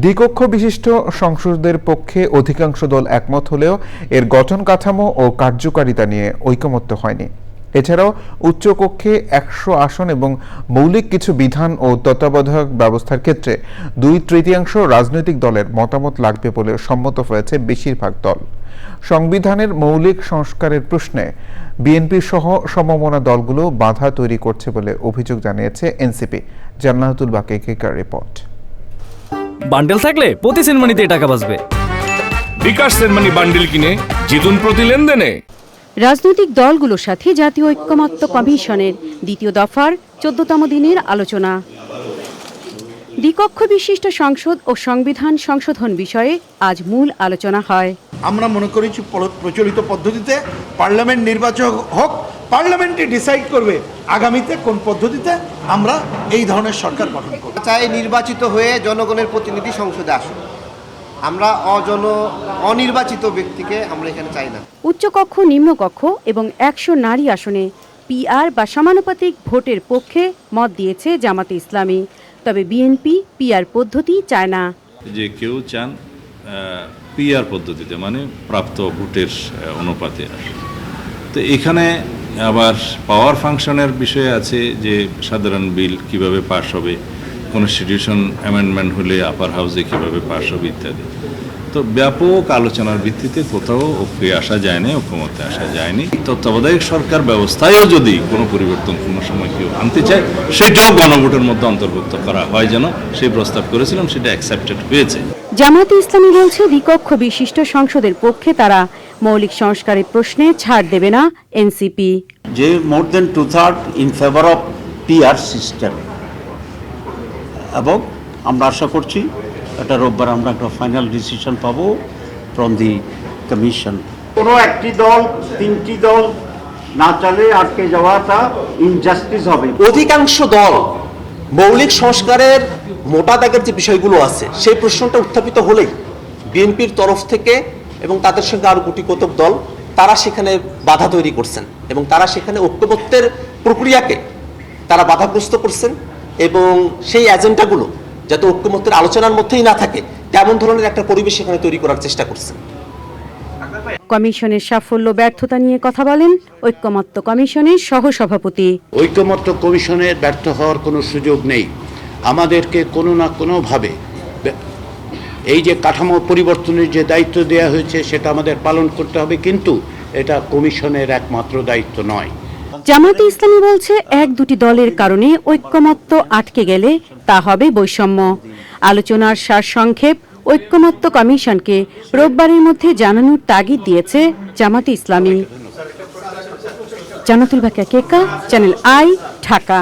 দ্বিকক্ষ বিশিষ্ট সংসদের পক্ষে অধিকাংশ দল একমত হলেও এর গঠন কাঠামো ও কার্যকারিতা নিয়ে ঐকমত্য হয়নি। এছাড়াও উচ্চকক্ষে একশো আসন এবং মৌলিক কিছু বিধান ও তত্ত্বাবধায়ক ব্যবস্থার ক্ষেত্রে দুই তৃতীয়াংশ রাজনৈতিক দলের মতামত লাগবে বলে সম্মত হয়েছে বেশিরভাগ দল। সংবিধানের মৌলিক সংস্কারের প্রশ্নে বিএনপি সহ সমমনা দলগুলো বাধা তৈরি করছে বলে অভিযোগ জানিয়েছে এনসিপি। জান্নাতুল বাকেকেকার রিপোর্ট। বান্ডেল থাকলে প্রতি সেনমানিতে টাকা বাঁচবে। বিকাশ সেনমানি বান্ডিল কিনে জিতুন প্রতি লেনদেনে। রাজনৈতিক দলগুলোর সাথে জাতীয় ঐক্যমত্য কমিশনের দ্বিতীয় দফার চোদ্দতম দিনের আলোচনা। দ্বিকক্ষ বিশিষ্ট সংসদ ও সংবিধান সংশোধন বিষয়ে আজ মূল আলোচনা হয়। আমরা মনে করেছি পল- প্রচলিত পদ্ধতিতে পার্লামেন্ট নির্বাচন হোক পার্লামেন্টই ডিসাইড করবে আগামীতে কোন পদ্ধতিতে আমরা এই ধরনের সরকার গঠন করব। চাই নির্বাচিত হয়ে জনগণের প্রতিনিধি সংসদে আসুন আমরা অজন অনির্বাচিত ব্যক্তিকে আমরা এখানে চাই না। উচ্চকক্ষ নিম্নকক্ষ এবং একশো নারী আসনে পিআর বা সমানুপাতিক ভোটের পক্ষে মত দিয়েছে জামাতে ইসলামী। তবে বিএনপি পিআর পদ্ধতি চায় না। যে কেউ চান পিআর পদ্ধতিতে মানে প্রাপ্ত ভোটের অনুপাতে তো এখানে আবার পাওয়ার ফাংশনের বিষয় আছে যে সাধারণ বিল কীভাবে পাস হবে কনস্টিটিউশন অ্যামেন্ডমেন্ট হলে আপার হাউসে কীভাবে পাস হবে ইত্যাদি। তো ব্যাপক আলোচনার ভিত্তিতে কোথাও ঐক্যে আসা যায়নি ঐক্যমতে আসা যায়নি। তত্ত্বাবধায়ক সরকার ব্যবস্থায়ও যদি কোনো পরিবর্তন কোনো সময় কেউ আনতে চায়, সেটাও গণভোটের মধ্যে অন্তর্ভুক্ত করা হয় যেন, সেই প্রস্তাব করেছিলাম, সেটা অ্যাকসেপ্টেড হয়েছে। জামাতে ইসলামী বলছে দ্বিকক্ষ বিশিষ্ট সংসদের পক্ষে তারা মৌলিক সংস্কারের প্রশ্নে ছাড় দেবে না এনসিপি। যে more than two third in favour of PR system এবং আমরা আশা করছি এটা রোববার আমরা একটা ফাইনাল ডিসিশন পাবো ফ্রম দি কমিশন কোনো একটি দল তিনটি দল না চলে আটকে যাওয়াটা ইনজাস্টিস হবে। অধিকাংশ দল মৌলিক সংস্কারের মোটা দাগের যে বিষয়গুলো আছে, সেই প্রশ্নটা উত্থাপিত হলেই বিএনপির তরফ থেকে এবং তাদের সঙ্গে আরও গুটি কতক দল, তারা সেখানে বাধা তৈরি করছেন এবং তারা সেখানে ঐক্যমত্যের প্রক্রিয়াকে তারা বাধাগ্রস্ত করছেন এবং সেই এজেন্ডাগুলো যাতে ঐক্যমত্যের আলোচনার মধ্যেই না থাকে, তেমন ধরনের একটা পরিবেশ সেখানে তৈরি করার চেষ্টা করছেন। কমিশনের সাফল্য ব্যর্থতা নিয়ে কথা বলেন ঐক্যমত্য কমিশনের সহসভাপতি। ঐক্যমত্য কমিশনের ব্যর্থ হওয়ার কোনো সুযোগ নেই। আমাদেরকে কোনো না কোনোভাবে এই যে কাঠামো পরিবর্তনের যে দায়িত্ব দেওয়া হয়েছে সেটা আমাদের পালন করতে হবে কিন্তু এটা কমিশনের একমাত্র দায়িত্ব নয়। জামাতে ইসলামী বলছে এক দুটি দলের কারণে ঐক্যমত্য আটকে গেলে তা হবে বৈষম্য। আলোচনার সারসংক্ষেপ ঐক্যমত্য কমিশনকে রোববারের মধ্যে জানানোর তাগিদ দিয়েছে জামাতে ইসলামী। জানাতুল ভাকা কেকা চ্যানেল আই, ঢাকা।